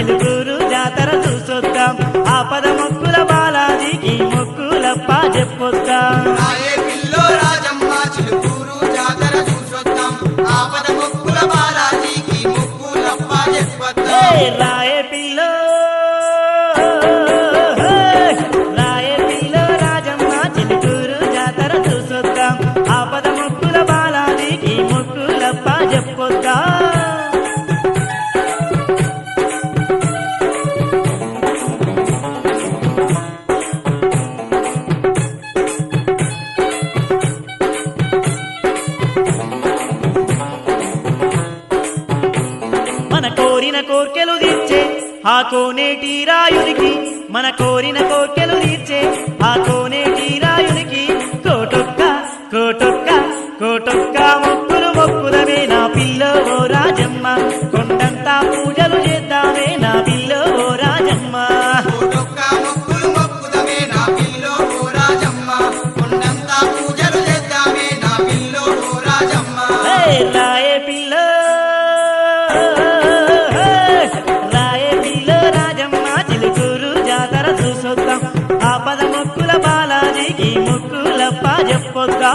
చిలుకూరు జాతర చూసొద్దాం. ఆ పద మొక్కుల బాలాజీకి మొక్కులప్ప చెప్పొద్దాం. రాయ కోరిన కోర్కెలు తీర్చే ఆ కోనేటి రాయునికి మన కోరిన కోర్కెలు తీర్చే ఆ కోనేటి రాయునికి కోటొక్క కోటొక్క కోటొక్క మొక్కులు మొక్కుదమే నా పిల్లో రాజమ్మ. ఆపద ఆ పద మొక్కుల బాలాజీకి మొక్కులప్ప చెప్పొద్దా?